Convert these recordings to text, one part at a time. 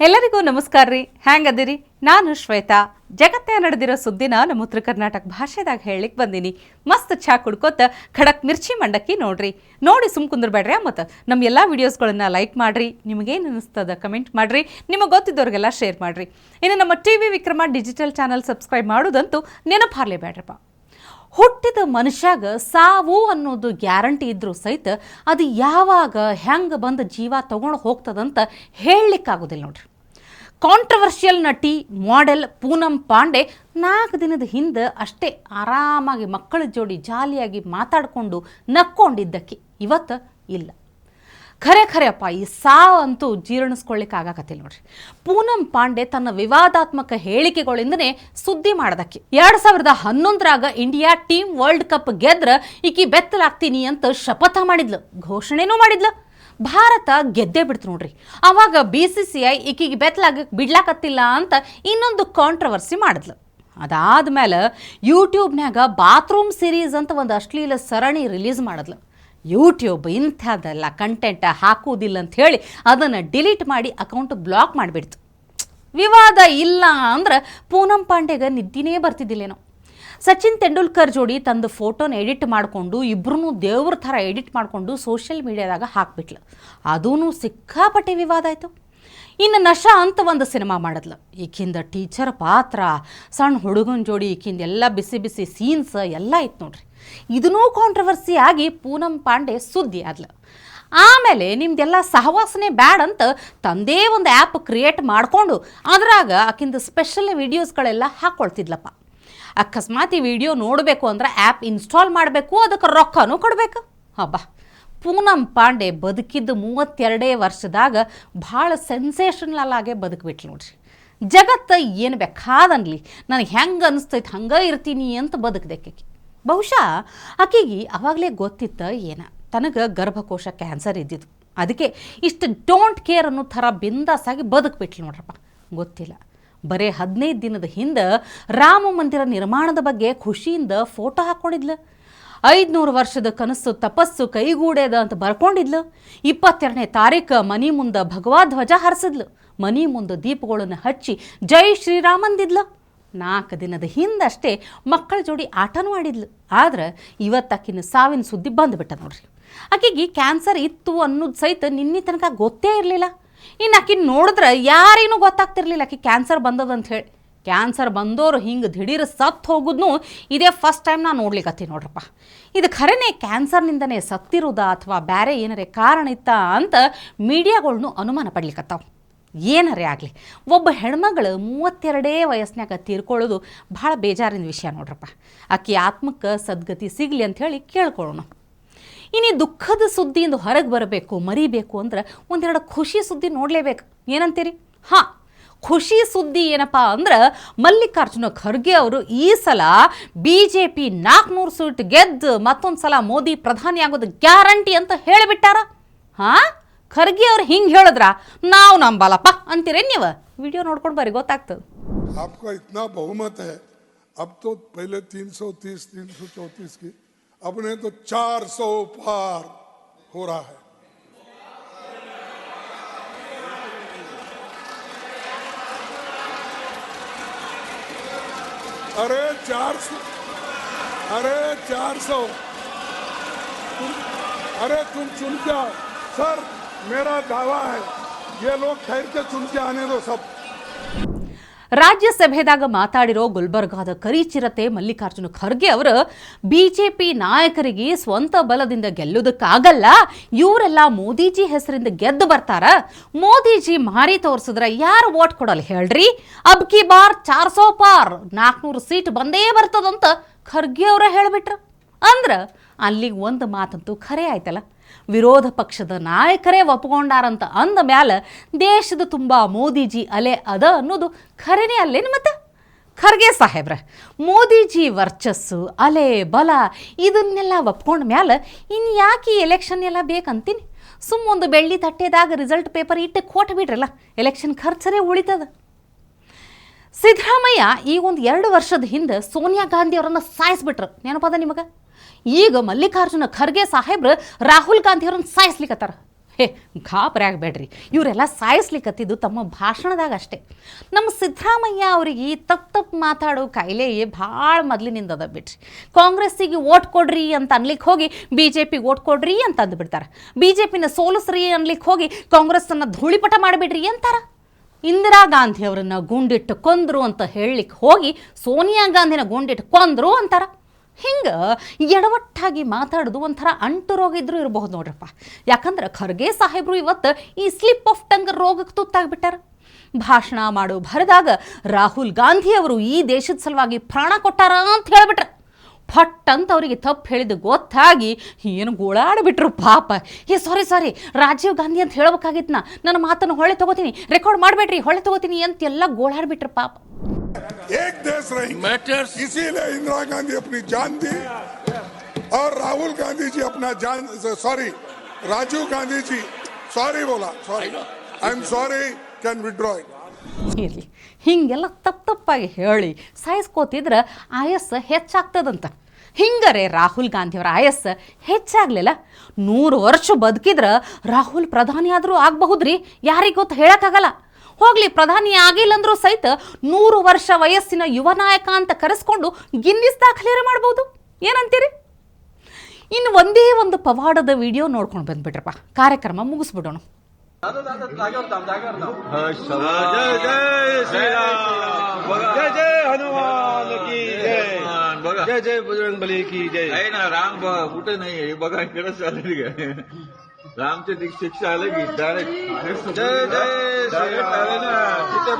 ಎಲ್ಲರಿಗೂ ನಮಸ್ಕಾರ ರೀ. ಹ್ಯಾಂಗದಿರಿ? ನಾನು ಶ್ವೇತಾ. ಜಗತ್ತೇ ನಡೆದಿರೋ ಸುದ್ದಿನ ನಮ್ಮ ಉತ್ತರ ಕರ್ನಾಟಕ ಭಾಷೆದಾಗ ಹೇಳಿಕ್ ಬಂದೀನಿ. ಮಸ್ತ್ ಚಾ ಕುಡ್ಕೋತ ಖಡಕ್ ಮಿರ್ಚಿ ಮಂಡಕ್ಕಿ ನೋಡ್ರಿ. ನೋಡಿ ಸುಮ್ ಕುಂದ್ರಬೇಡ್ರಿ ಮತ್ತು. ನಮ್ಮ ಎಲ್ಲ ವಿಡಿಯೋಸ್ಗಳನ್ನ ಲೈಕ್ ಮಾಡ್ರಿ. ನಿಮಗೇನು ಅನಿಸ್ತದ ಕಮೆಂಟ್ ಮಾಡ್ರಿ. ನಿಮಗೆ ಗೊತ್ತಿದ್ದವ್ರಿಗೆಲ್ಲ ಶೇರ್ ಮಾಡ್ರಿ. ಇನ್ನು ನಮ್ಮ T V Vikrama digital channel subscribe ಮಾಡೋದಂತೂ ನೆನಪಾರ್ಲೇಬೇಡ್ರಪ್ಪ. ಹುಟ್ಟಿದ ಮನುಷ್ಯಾಗ ಸಾವು ಅನ್ನೋದು ಗ್ಯಾರಂಟಿ ಇದ್ರೂ ಸಹಿತ ಅದು ಯಾವಾಗ ಹೆಂಗೆ ಬಂದು ಜೀವ ತಗೊಂಡು ಹೋಗ್ತದಂತ ಹೇಳಲಿಕ್ಕಾಗೋದಿಲ್ಲ ನೋಡ್ರಿ. ಕಾಂಟ್ರವರ್ಷಿಯಲ್ ನಟಿ ಮಾಡೆಲ್ ಪೂನಂ ಪಾಂಡೆ ನಾಲ್ಕು ದಿನದ ಹಿಂದೆ ಅಷ್ಟೇ ಆರಾಮಾಗಿ ಮಕ್ಕಳ ಜೋಡಿ ಜಾಲಿಯಾಗಿ ಮಾತಾಡಿಕೊಂಡು ನಕ್ಕೊಂಡಿದ್ದಕ್ಕೆ ಇವತ್ತು ಇಲ್ಲ. ಖರೆ ಖರೆಯಪ್ಪ ಈ ಸಾ ಅಂತೂ ಜೀರ್ಣಿಸ್ಕೊಳ್ಳಿಕ್ಕೆ ಆಗಾಕತ್ತಿಲ್ಲ ನೋಡ್ರಿ. ಪೂನಂ ಪಾಂಡೆ ತನ್ನ ವಿವಾದಾತ್ಮಕ ಹೇಳಿಕೆಗಳಿಂದನೇ ಸುದ್ದಿ ಮಾಡದಕ್ಕೆ. ಎರಡ್ ಸಾವಿರದ ಹನ್ನೊಂದರಾಗ ಇಂಡಿಯಾ ಟೀಮ್ ವರ್ಲ್ಡ್ ಕಪ್ ಗೆದ್ರ ಈಕಿ ಬೆತ್ತಲಾಗ್ತೀನಿ ಅಂತ ಶಪಥ ಮಾಡಿದ್ಲು, ಘೋಷಣೆನೂ ಮಾಡಿದ್ಲು. ಭಾರತ ಗೆದ್ದೇ ಬಿಡ್ತು ನೋಡ್ರಿ. ಅವಾಗ ಬಿ ಸಿ ಸಿ ಐ ಈಕಿಗೆ ಬೆತ್ತಲಾಗ ಬಿಡ್ಲಾಕತ್ತಿಲ್ಲ ಅಂತ ಇನ್ನೊಂದು ಕಾಂಟ್ರವರ್ಸಿ ಮಾಡಿದ್ಲು. ಅದಾದ್ಮೇಲೆ ಯೂಟ್ಯೂಬ್ನ್ಯಾಗ ಬಾತ್ರೂಮ್ ಸೀರೀಸ್ ಅಂತ ಒಂದು ಅಶ್ಲೀಲ ಸರಣಿ ರಿಲೀಸ್ ಮಾಡಿದ್ಲು. ಯೂಟ್ಯೂಬ್ ಇಂಥದ್ದೆಲ್ಲ ಕಂಟೆಂಟ್ ಹಾಕುವುದಿಲ್ಲ ಅಂತ ಹೇಳಿ ಅದನ್ನು ಡಿಲೀಟ್ ಮಾಡಿ ಅಕೌಂಟ್ ಬ್ಲಾಕ್ ಮಾಡಿಬಿಡ್ತು. ವಿವಾದ ಇಲ್ಲ ಅಂದ್ರೆ ಪೂನಂ ಪಾಂಡೆಗೆ ನಿದ್ದಿನೇ ಬರ್ತಿದ್ದಿಲ್ಲೇನೋ. ಸಚಿನ್ ತೆಂಡೂಲ್ಕರ್ ಜೋಡಿ ತಂದು ಫೋಟೋನ ಎಡಿಟ್ ಮಾಡಿಕೊಂಡು ಇಬ್ಬರೂ ದೇವ್ರ ಥರ ಎಡಿಟ್ ಮಾಡಿಕೊಂಡು ಸೋಷಿಯಲ್ ಮೀಡಿಯಾದಾಗ ಹಾಕ್ಬಿಟ್ಲು. ಅದೂ ಸಿಕ್ಕಾಪಟ್ಟೆ ವಿವಾದ ಆಯಿತು. ಇನ್ನು ನಶಾ ಅಂತ ಒಂದು ಸಿನಿಮಾ ಮಾಡಿದ್ಲು. ಈಕಿಂದ ಟೀಚರ್ ಪಾತ್ರ ಸಣ್ಣ ಹುಡುಗನ ಜೋಡಿ ಈಕಿಂದ ಎಲ್ಲ ಬಿಸಿ ಬಿಸಿ ಸೀನ್ಸ್ ಎಲ್ಲ ಇತ್ತು ನೋಡ್ರಿ. ಇದನ್ನೂ ಕಾಂಟ್ರವರ್ಸಿ ಆಗಿ ಪೂನಂ ಪಾಂಡೆ ಸುದ್ದಿ ಆದ್ಲು. ಆಮೇಲೆ ನಿಮ್ದೆಲ್ಲ ಸಹವಾಸನೆ ಬ್ಯಾಡ್ ಅಂತ ತಂದೇ ಒಂದು ಆ್ಯಪ್ ಕ್ರಿಯೇಟ್ ಮಾಡಿಕೊಂಡು ಅದ್ರಾಗ ಆಕಿಂದ ಸ್ಪೆಷಲ್ ವಿಡಿಯೋಸ್ಗಳೆಲ್ಲ ಹಾಕ್ಕೊಳ್ತಿದ್ಲಪ್ಪ ಅಕಸ್ಮಾತ್ ಈ ವಿಡಿಯೋ ನೋಡಬೇಕು ಅಂದ್ರೆ ಆ್ಯಪ್ ಇನ್ಸ್ಟಾಲ್ ಮಾಡಬೇಕು, ಅದಕ್ಕೆ ರೊಕ್ಕನೂ ಕೊಡಬೇಕು. ಹಬ್ಬ. ಪೂನಂ ಪಾಂಡೆ ಬದುಕಿದ್ದು ಮೂವತ್ತೆರಡೇ ವರ್ಷದಾಗ ಭಾಳ ಸೆನ್ಸೇಷನಲ್ ಆಗೇ ಬದುಕ್ಬಿಟ್ಲು ನೋಡ್ರಿ. ಜಗತ್ತು ಏನು ಬೇಕಾದನ್ಲಿ ನನಗೆ ಹೆಂಗೆ ಅನಿಸ್ತೈತೆ ಹಂಗೆ ಇರ್ತೀನಿ ಅಂತ ಬದುಕ್ದಕ್ಕೆ ಬಹುಶಃ ಆಕೆಗೆ ಆವಾಗಲೇ ಗೊತ್ತಿತ್ತ ಏನ, ತನಗೆ ಗರ್ಭಕೋಶ ಕ್ಯಾನ್ಸರ್ ಇದ್ದಿದ್ದು. ಅದಕ್ಕೆ ಇಷ್ಟು ಡೋಂಟ್ ಕೇರ್ ಅನ್ನೋ ಥರ ಬಿಂದಾಸಾಗಿ ಬದುಕ್ಬಿಟ್ಲು ನೋಡ್ರಪ್ಪ. ಗೊತ್ತಿಲ್ಲ. ಬರೀ ಹದಿನೈದು ದಿನದ ಹಿಂದೆ ರಾಮ ಮಂದಿರ ನಿರ್ಮಾಣದ ಬಗ್ಗೆ ಖುಷಿಯಿಂದ ಫೋಟೋ ಹಾಕ್ಕೊಂಡಿದ್ಲು ಐದುನೂರು ವರ್ಷದ ಕನಸು ತಪಸ್ಸು ಕೈಗೂಡೇದ ಅಂತ ಬರ್ಕೊಂಡಿದ್ಲು. ಇಪ್ಪತ್ತೆರಡನೇ ತಾರೀಕು ಮನಿ ಮುಂದೆ ಭಗವಧ್ವಜ ಹಾರಿಸಿದ್ಲು. ಮನಿ ಮುಂದೆ ದೀಪಗಳನ್ನು ಹಚ್ಚಿ ಜೈ ಶ್ರೀರಾಮಂದಿದ್ಲು. ನಾಲ್ಕು ದಿನದ ಹಿಂದಷ್ಟೇ ಮಕ್ಕಳ ಜೋಡಿ ಆಟನೂ ಆಡಿದ್ಲು. ಆದ್ರೆ ಇವತ್ತಾಕಿನ ಸಾವಿನ ಸುದ್ದಿ ಬಂದುಬಿಟ್ಟ ನೋಡ್ರಿ. ಆಕೆಗೆ ಕ್ಯಾನ್ಸರ್ ಇತ್ತು ಅನ್ನೋದು ಸಹಿತ ನಿನ್ನೆ ತನಕ ಗೊತ್ತೇ ಇರಲಿಲ್ಲ. ಇನ್ನು ಆಕಿನ ನೋಡಿದ್ರೆ ಯಾರೇನೂ ಗೊತ್ತಾಗ್ತಿರ್ಲಿಲ್ಲ ಆಕೆ ಕ್ಯಾನ್ಸರ್ ಬಂದದಂತ ಹೇಳಿ. ಕ್ಯಾನ್ಸರ್ ಬಂದವರು ಹಿಂಗೆ ದಿಢೀರ್ ಸತ್ತು ಹೋಗೋದ್ನು ಇದೇ ಫಸ್ಟ್ ಟೈಮ್ ನಾನು ನೋಡ್ಲಿಕ್ಕತ್ತೀನಿ ನೋಡ್ರಪ್ಪ. ಇದು ಖರೇನೆ ಕ್ಯಾನ್ಸರ್ನಿಂದನೇ ಸತ್ತಿರೋದಾ ಅಥವಾ ಬೇರೆ ಏನರೇ ಕಾರಣ ಇತ್ತಾ ಅಂತ ಮೀಡಿಯಾಗಳ್ನು ಅನುಮಾನ ಪಡ್ಲಿಕ್ಕತ್ತಾವ ಏನರೇ ಆಗಲಿ, ಒಬ್ಬ ಹೆಣ್ಮಗಳು ಮೂವತ್ತೆರಡೇ ವಯಸ್ಸಿನಾಗ ತೀರ್ಕೊಳ್ಳೋದು ಭಾಳ ಬೇಜಾರಿನ ವಿಷಯ ನೋಡ್ರಪ್ಪ. ಆಕೆ ಆತ್ಮಕ್ಕೆ ಸದ್ಗತಿ ಸಿಗಲಿ ಅಂಥೇಳಿ ಕೇಳ್ಕೊಳ್ಳೋಣ. ಇನ್ನು ದುಃಖದ ಸುದ್ದಿಯಿಂದ ಹೊರಗೆ ಬರಬೇಕು, ಮರಿಬೇಕು ಅಂದ್ರೆ ಒಂದೆರಡು ಖುಷಿ ಸುದ್ದಿ ನೋಡಲೇಬೇಕು. ಏನಂತೀರಿ? ಹಾಂ ಖುಷಿ ಸುದ್ದಿ ಏನಪ್ಪ ಅಂದ್ರೆ ಮಲ್ಲಿಕಾರ್ಜುನ ಖರ್ಗೆ ಅವರು ಈ ಸಲ ಬಿ ಜೆ ಪಿ ನಾಲ್ಕುನೂರು ಸೀಟ್ ಗೆದ್ದು ಮತ್ತೊಂದು ಸಲ ಮೋದಿ ಪ್ರಧಾನಿ ಆಗೋದು ಗ್ಯಾರಂಟಿ ಅಂತ ಹೇಳಿಬಿಟ್ಟಾರ ಹಾಂ ಖರ್ಗೆ ಅವ್ರು ಹಿಂಗೆ ಹೇಳಿದ್ರ ನಾವು ನಂಬಲ್ಲಪ್ಪ ಅಂತೀರೇ ನೀವು ವಿಡಿಯೋ ನೋಡ್ಕೊಂಡು ಬರ್ರಿ ಗೊತ್ತಾಗ್ತದೆ आपका इतना बहुमत है अब तो पहले 330 334 की अब ने तो 400 पार हो रहा है अरे 400 अरे चार सौ। अरे तुम चुन के आओ। सर, मेरा दावा है, ये लोग ठहर के चुन के आने दो सब। ರಾಜ್ಯಸಭೆದಾಗ ಮಾತಾಡಿರೋ ಗುಲ್ಬರ್ಗಾದ ಕರಿಚಿರತೆ ಮಲ್ಲಿಕಾರ್ಜುನ ಖರ್ಗೆ ಅವರು, ಬಿಜೆಪಿ ನಾಯಕರಿಗೆ ಸ್ವಂತ ಬಲದಿಂದ ಗೆಲ್ಲುವುದಕ್ಕಾಗಲ್ಲ ಇವರೆಲ್ಲ ಮೋದಿಜಿ ಹೆಸರಿಂದ ಗೆದ್ದು ಬರ್ತಾರ. ಮೋದಿಜಿ ಮಾರಿ ತೋರಿಸಿದ್ರೆ ಯಾರು ವೋಟ್ ಕೊಡಲ್ಲ ಹೇಳ್ರಿ. ಅಬ್ಕಿ ಬಾರ್ ಚಾರ್ ಸೋ ಪಾರ್. ನಾಲ್ಕುನೂರು ಸೀಟ್ ಬಂದೇ ಬರ್ತದಂತ ಖರ್ಗೆ ಅವರ ಹೇಳ್ಬಿಟ್ರ. ಅಂದ್ರ ಅಲ್ಲಿಗೆ ಒಂದು ಮಾತಂತೂ ಖರೆ ಆಯ್ತಲ್ಲ. ವಿರೋಧ ಪಕ್ಷದ ನಾಯಕರೇ ಒಪ್ಕೊಂಡಾರಂತ ಅಂದ ಮ್ಯಾಲೆ ದೇಶದ ತುಂಬ ಮೋದಿಜಿ ಅಲೆ ಅದ ಅನ್ನೋದು ಖರೇನೇ ಅಲ್ಲೇನು ಮತ್ತೆ? ಖರ್ಗೆ ಸಾಹೇಬ್ರ, ಮೋದಿಜಿ ವರ್ಚಸ್ಸು, ಅಲೆ, ಬಲ ಇದನ್ನೆಲ್ಲ ಒಪ್ಕೊಂಡ ಮ್ಯಾಲೆ ಇನ್ನು ಯಾಕೆ ಈ ಎಲೆಕ್ಷನ್ ಎಲ್ಲ ಬೇಕಂತೀನಿ? ಸುಮ್ಮ ಒಂದು ಬೆಳ್ಳಿ ತಟ್ಟೆದಾಗ ರಿಸಲ್ಟ್ ಪೇಪರ್ ಇಟ್ಟು ಕೊಟ್ಟು ಬಿಡ್ರಲ್ಲ ಎಲೆಕ್ಷನ್ ಖರ್ಚರೇ ಉಳಿತದ. ಸಿದ್ದರಾಮಯ್ಯ ಈ ಒಂದು ಎರಡು ವರ್ಷದ ಹಿಂದೆ ಸೋನಿಯಾ ಗಾಂಧಿ ಅವರನ್ನು ಸಾಯಿಸ್ಬಿಟ್ರು. ನೆನಪದ ನಿಮಗೆ? ಈಗ ಮಲ್ಲಿಕಾರ್ಜುನ ಖರ್ಗೆ ಸಾಹೇಬ್ರು ರಾಹುಲ್ ಗಾಂಧಿ ಅವ್ರನ್ನ ಸಾಯಿಸ್ಲಿಕ್ಕತ್ತಾರ ಹೇ, ಗಾಬರಿ ಆಗಬೇಡ್ರಿ. ಇವರೆಲ್ಲ ಸಾಯಿಸ್ಲಿಕ್ಕತ್ತಿದ್ದು ತಮ್ಮ ಭಾಷಣದಾಗ ಅಷ್ಟೇ. ನಮ್ಮ ಸಿದ್ದರಾಮಯ್ಯ ಅವರಿಗೆ ತಪ್ಪು ತಪ್ಪು ಮಾತಾಡೋ ಕಾಯಿಲೆ ಭಾಳ ಮೊದಲಿನಿಂದ ಅದ ಬಿಡ್ರಿ. ಕಾಂಗ್ರೆಸ್ಸಿಗೆ ಓಟ್ ಕೊಡ್ರಿ ಅಂತ ಅನ್ಲಿಕ್ಕೆ ಹೋಗಿ ಬಿ ಜೆ ಪಿಗೆ ಓಟ್ ಕೊಡ್ರಿ ಅಂತ ಅಂದ್ಬಿಡ್ತಾರೆ. ಬಿ ಜೆ ಪಿನ ಸೋಲಿಸ್ರಿ ಅನ್ಲಿಕ್ಕೆ ಹೋಗಿ, ಕಾಂಗ್ರೆಸ್ಸನ್ನು ಧೂಳಿಪಟ ಮಾಡಿಬಿಡ್ರಿ ಅಂತಾರ. ಇಂದಿರಾ ಗಾಂಧಿ ಅವರನ್ನ ಗುಂಡಿಟ್ಟು ಕೊಂದ್ರು ಅಂತ ಹೇಳಲಿಕ್ಕೆ ಹೋಗಿ, ಸೋನಿಯಾ ಗಾಂಧಿನ ಗುಂಡಿಟ್ಟು ಕೊಂದ್ರು ಅಂತಾರ. ಹಿಂಗೆ ಎಡವಟ್ಟಾಗಿ ಮಾತಾಡೋದು ಒಂಥರ ಅಂಟು ರೋಗ ಇದ್ರೂ ಇರಬಹುದು ನೋಡ್ರಪ್ಪ. ಯಾಕಂದ್ರೆ ಖರ್ಗೆ ಸಾಹೇಬರು ಇವತ್ತು ಈ ಸ್ಲಿಪ್ ಆಫ್ ಟಂಗ್ ರೋಗಕ್ಕೆ ತುತ್ತಾಗ್ಬಿಟ್ಟಾರ. ಭಾಷಣ ಮಾಡು ಭರದಾಗ ರಾಹುಲ್ ಗಾಂಧಿ ಅವರು ಈ ದೇಶದ ಸಲುವಾಗಿ ಪ್ರಾಣ ಕೊಟ್ಟಾರ ಅಂತ ಹೇಳಿಬಿಟ್ರೆ. ಫಟ್ ಅಂತ ಅವರಿಗೆ ತಪ್ಪು ಹೇಳಿದ್ದು ಗೊತ್ತಾಗಿ ಏನು ಗೋಳಾಡ್ಬಿಟ್ರು ಪಾಪ. ಏ ಸಾರಿ ಸಾರಿ ರಾಜೀವ್ ಗಾಂಧಿ ಅಂತ ಹೇಳ್ಬೇಕಾಗಿತ್ತು ನಾ ನನ್ನ ಮಾತನ್ನು ಹೊಳೆ ತಗೋತೀನಿ. ರೆಕಾರ್ಡ್ ಮಾಡಬೇಡ್ರಿ ಹೊಳೆ ತಗೋತೀನಿ ಅಂತೆಲ್ಲ ಗೋಳಾಡ್ಬಿಟ್ರು ಪಾಪ. एक देश रहेंगे Matters. इसीलिए इंदिरा गांधी अपनी जान दी और राहुल गांधी जी अपना जान सॉरी राजीव गांधी जी सॉरी बोला sorry I am sorry can withdraw it ಇರಲಿ ಹೀಗೆಲ್ಲ ತಪ್ಪು ತಪ್ಪಾಗಿ ಹೇಳಿ ಸಾಯಿಸ್ಕೋತಿದ್ರೆ ಆಯಸ್ಸು ಹೆಚ್ಚಾಗ್ತದಂತ ಹಿಂಗರೆ ರಾಹುಲ್ ಗಾಂಧಿಯವರ ಆಯಸ್ಸು ಹೆಚ್ಚಾಗಲಿಲ್ಲ ನೂರು ವರ್ಷ ಬದುಕಿದ್ರೆ ರಾಹುಲ್ ಪ್ರಧಾನಿ ಆದರೂ ಆಗಬಹುದ್ರಿ ಯಾರಿಗೆ ಗೊತ್ತು ಹೇಳೋಕ್ಕಾಗಲ್ಲ ಹೋಗ್ಲಿ ಪ್ರಧಾನಿ ಆಗಿಲ್ಲ ಅಂದ್ರೂ ಸಹಿತ ನೂರು ವರ್ಷ ವಯಸ್ಸಿನ ಯುವ ನಾಯಕ ಅಂತ ಕರೆಸ್ಕೊಂಡು ಗಿನ್ನಿಸ್ ದಾಖಲೆ ಮಾಡ್ಬೋದು ಏನಂತೀರಿ ಇನ್ನು ಒಂದೇ ಒಂದು ಪವಾಡದ ವಿಡಿಯೋ ನೋಡ್ಕೊಂಡು ಬಂದ್ಬಿಟ್ರಪ್ಪ ಕಾರ್ಯಕ್ರಮ ಮುಗಿಸ್ಬಿಡೋಣ जय जय श्री राम जय जय हनुमान की जय हनुमान बघा जय जय बजरंग बली की जय आहे ना राम ब- कुठे नाही हे बघा इकडे चालेल काय रामची ती शिक्षा आलं की डायरेक्ट जय जय श्री તે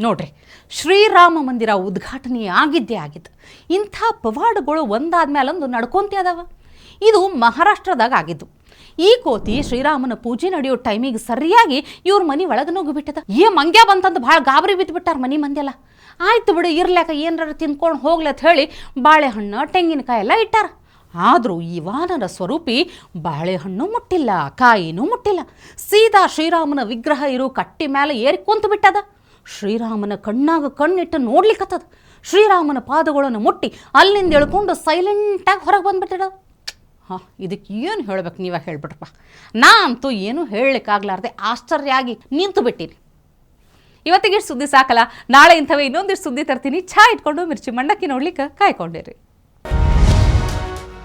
ನೋಡ್ರಿ, ಶ್ರೀರಾಮ ಮಂದಿರ ಉದ್ಘಾಟನೆ ಆಗಿದ್ದೇ ಆಗಿತ್ತು. ಇಂಥ ಪವಾಡಗಳು ಒಂದಾದ ಮೇಲೊಂದು ನಡ್ಕೊಂತ ಅದಾವ? ಇದು ಮಹಾರಾಷ್ಟ್ರದಾಗ ಆಗಿದ್ದು. ಈ ಕೋತಿ ಶ್ರೀರಾಮನ ಪೂಜೆ ನಡೆಯೋ ಟೈಮಿಗೆ ಸರಿಯಾಗಿ ಇವ್ರ ಮನೆ ಒಳಗೆ ನುಗ್ಗಿಬಿಟ್ಟದ. ಏ, ಮಂಗ್ಯ ಬಂತಂದು ಭಾಳ ಗಾಬರಿ ಬಿಟ್ಟಾರ ಮನೆ ಮಂದಿಯಲ್ಲ. ಆಯ್ತು ಬಿಡು ಇರ್ಲಾಕ ಏನಾರ ತಿನ್ಕೊಂಡು ಹೋಗ್ಲತ್ ಹೇಳಿ ಬಾಳೆಹಣ್ಣು ತೆಂಗಿನಕಾಯಿ ಎಲ್ಲ ಇಟ್ಟಾರ. ಆದರೂ ಈ ವಾನರ ಸ್ವರೂಪಿ ಬಾಳೆಹಣ್ಣು ಮುಟ್ಟಿಲ್ಲ, ಕಾಯಿನೂ ಮುಟ್ಟಿಲ್ಲ. ಸೀದಾ ಶ್ರೀರಾಮನ ವಿಗ್ರಹ ಇರೋ ಕಟ್ಟಿ ಮೇಲೆ ಏರಿ ಕುಂತು ಬಿಟ್ಟದ. ಶ್ರೀರಾಮನ ಕಣ್ಣಾಗ ಕಣ್ಣಿಟ್ಟು ನೋಡ್ಲಿಕ್ಕತ್ತದ ಶ್ರೀರಾಮನ ಪಾದಗಳನ್ನು ಮುಟ್ಟಿ ಅಲ್ಲಿಂದ ಎಳ್ಕೊಂಡು ಸೈಲೆಂಟಾಗಿ ಹೊರಗೆ ಬಂದ್ಬಿಟ್ಟದ. ಹಾಂ, ಇದಕ್ಕೆ ಏನು ಹೇಳ್ಬೇಕು ನೀವೇ ಹೇಳ್ಬಿಟ್ರಪ್ಪ. ನಾ ಅಂತೂ ಏನೂ ಹೇಳಲಿಕ್ಕಾಗ್ಲಾರ್ದೆ ಆಶ್ಚರ್ಯ ಆಗಿ ನಿಂತು ಬಿಟ್ಟಿನಿ. ಇವತ್ತಿಗೆ ಸುದ್ದಿ ಸಾಕಲ್ಲ, ನಾಳೆ ಇಂಥವೇ ಇನ್ನೊಂದಿಷ್ಟು ಸುದ್ದಿ ತರ್ತೀನಿ. ಛಾ ಇಟ್ಕೊಂಡು ಮಿರ್ಚಿ ಮಂಡಕ್ಕಿ ನೋಡ್ಲಿಕ್ಕೆ ಕಾಯ್ಕೊಂಡಿರಿ.